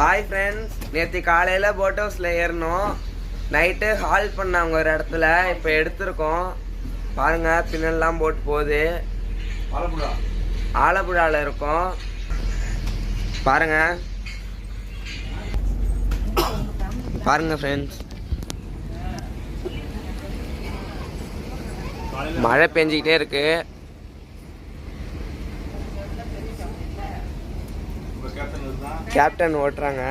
Hi friends நேற்று காலையில் boat ஹவுஸில் ஏறினோம். நைட்டு ஹால் பண்ணாங்க ஒரு இடத்துல. இப்போ எடுத்திருக்கோம். பாருங்க பின்னெல்லாம் போட்டு போகுது. ஆலப்புழா. ஆலப்புழாவில் இருக்கோம். பாருங்க. பாருங்க ஃப்ரெண்ட்ஸ் மழை பெஞ்சிக்கிட்டே இருக்கு. கேப்டன் ஓட்டுறாங்க.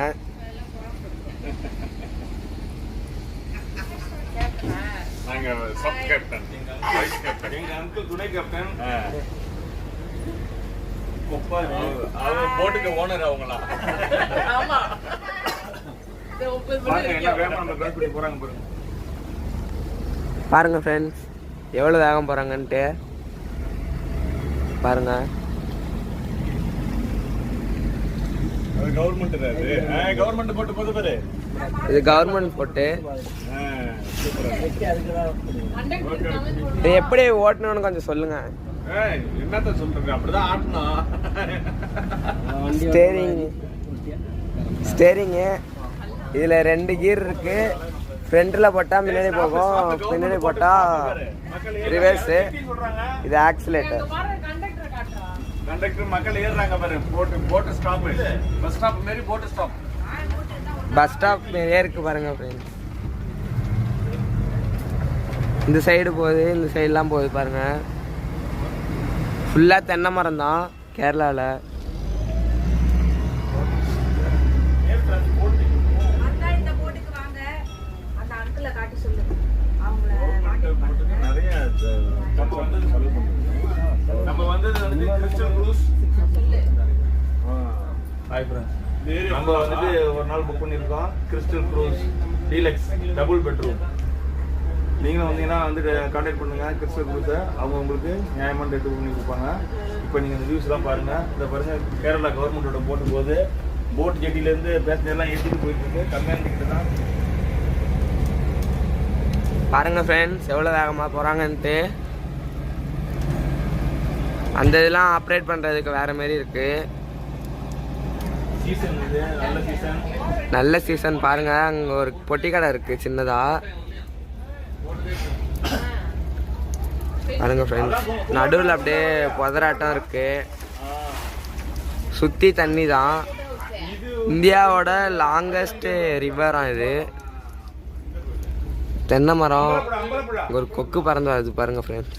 நாங்க சப் கேப்டன் வைஸ் கேப்டன் எங்க அங்கிள் துணை கேப்டன் அவர் போட்டுக்கு ஓனர் அவங்களா? பாருங்க என்ன வேகமா நம்ம பேக் பண்ணி போறாங்க பாருங்க. பாருங்க ஃப்ரெண்ட்ஸ் எவ்வளோ வேகம் போகிறாங்கன்ட்டு பாருங்க அது கவர்மெண்ட் அது கவர்மெண்ட் போட்டு போது பாரு இது கவர்மெண்ட் போட்டு. இது எப்படி ஓட்டணும்னு கொஞ்சம் சொல்லுங்க. என்னத்த சொல்றது? அப்படிதான் ஆட்டணும் ஸ்டேரிங் ஸ்டேரிங்கு இதில் ரெண்டு கீர் இருக்கு. ஃப்ரண்ட்டில் போட்டால் முன்னாடி போகும். பின்னாடி போட்டால் ரிவர்ஸு இது ஆக்சிலேட்டர் கண்டக்டர் மக்கள் ஏறுறாங்க பாரு. போட்டு போட்டு ஸ்டாப் பஸ் ஸ்டாப் மாரி போட்டு ஸ்டாப் பஸ் ஸ்டாப் நிறைய இருக்கு பாருங்க ஃப்ரெண்ட்ஸ் இந்த சைடு போகுது இந்த சைடுலாம் போகுது பாருங்க. ஃபுல்லாக தென்னை மரம் தான் கேரளாவில் அக்கா இந்த போட்டுக்கு வாங்க அந்த அங்கிளை காட்டி சொல்லு அவங்கள கான்டாக்ட் பண்ணுங்க நிறைய நம்ம வந்தது சொல்ல நம்ம வந்தது வந்து கிறிஸ்டல் க்ரூஸ் ஹாய் ஃப்ரெண்ட்ஸ் நம்ம வந்துட்டு ஒரு நாள் புக் பண்ணியிருக்கோம். Crystal cruise deluxe double bedroom நீங்களும் வந்தீங்கன்னா வந்து கான்டாக்ட் பண்ணுங்க கிறிஸ்டல் க்ரூஸை அவங்க உங்களுக்கு நியாயமான ரேட்டு பண்ணி கொடுப்பாங்க. இப்போ நீங்கள் இந்த வியூஸ்லாம் பாருங்க. இந்த பாருங்க கேரளா கவர்மெண்ட்டோட போட்டு போகுது. போட் ஜெட்டிலேருந்து பேசஞ்சர்லாம் ஏற்றிட்டு போயிட்டு இருக்கு. கம்மியான டிக்கெட் தான். பாருங்க ஃப்ரெண்ட்ஸ் எவ்வளோ வேகமாக போகிறாங்கன்ட்டு அந்த இதெல்லாம் ஆப்ரேட் பண்ணுறதுக்கு வேற மாதிரி இருக்கு. சீசன் இது நல்ல சீசன் பாருங்க அங்கே ஒரு பொட்டி கடை இருக்கு சின்னதாக பாருங்க ஃப்ரெண்ட்ஸ் நடுவில் அப்படியே புதராட்டம் இருக்கு. சுற்றி தண்ணி தான். இந்தியாவோட லாங்கஸ்ட் ரிவரா இது. தென்னை மரம் ஒரு கொக்கு பறந்து வருது பாருங்க ஃப்ரெண்ட்ஸ்